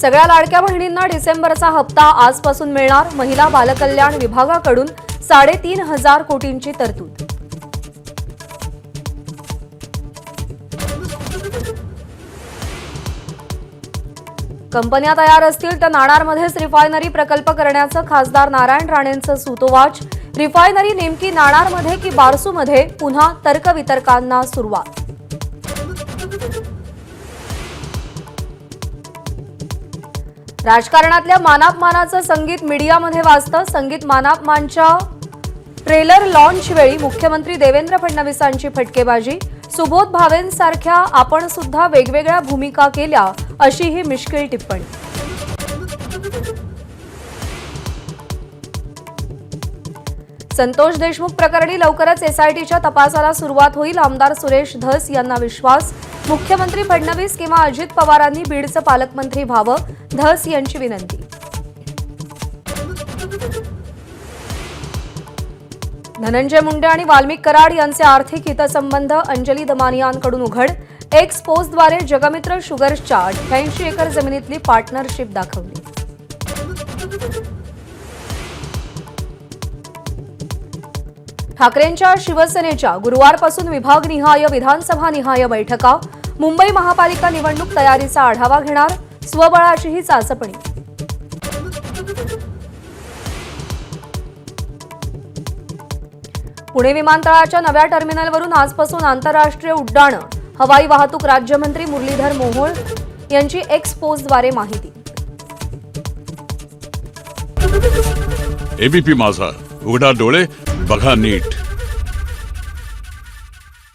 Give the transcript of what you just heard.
सगळ्या लाडक्या बहिणींना डिसेंबरचा हप्ता आजपासून मिळणार. महिला बालकल्याण विभागाकडून साडेतीन हजार कोटींची तरतूद. कंपन्या तयार असतील तर नाणारमध्येच रिफायनरी प्रकल्प करण्याचं खासदार नारायण राणेंचं सूतोवाच. रिफायनरी नेमकी नाणारमध्ये की बारसूमध्ये? पुन्हा तर्कवितर्कांना सुरुवात. राजकारणातल्या मानापमानाचं संगीत मीडियामध्ये वाजतं. संगीत मानापमानच्या ट्रेलर लॉन्च वेळी मुख्यमंत्री देवेंद्र फडणवीसांची फटकेबाजी. सुबोध भावेंसारख्या आपण सुद्धा वेगवेगळ्या भूमिका केल्या अशी ही मिश्किल टिप्पणी. संतोष देशमुख प्रकरणी लवकरच एसआयटीच्या तपासाला सुरुवात होईल. आमदार सुरेश धस यांना विश्वास. मुख्यमंत्री फडणवीस किंवा अजित पवारांनी बीडचं पालकमंत्री व्हावं धस यांची विनंती. धनंजय मुंडे आणि वाल्मिक कराड यांचे आर्थिक हितसंबंध अंजली दमानियांकडून उघड. एक्स पोस्टद्वारे जगमित्र शुगर्सच्या अठ्ठ्याऐंशी एकर जमिनीतली पार्टनरशिप दाखवली. ठाकरेंच्या शिवसेनेच्या गुरुवारपासून विभागनिहाय विधानसभानिहाय बैठका मुंबई महापालिका निवडणूक तयारीचा आढावा घेणार स्वबळाचीही चाचपणी. पुणे विमानतळाच्या नव्या टर्मिनलवरून आजपासून आंतरराष्ट्रीय उड्डाणं हवाई वाहतूक राज्यमंत्री मुरलीधर मोहोळ यांची एक्स पोस्टद्वारे माहिती. एबीपी माझा. उघडा डोळे बघा नीट.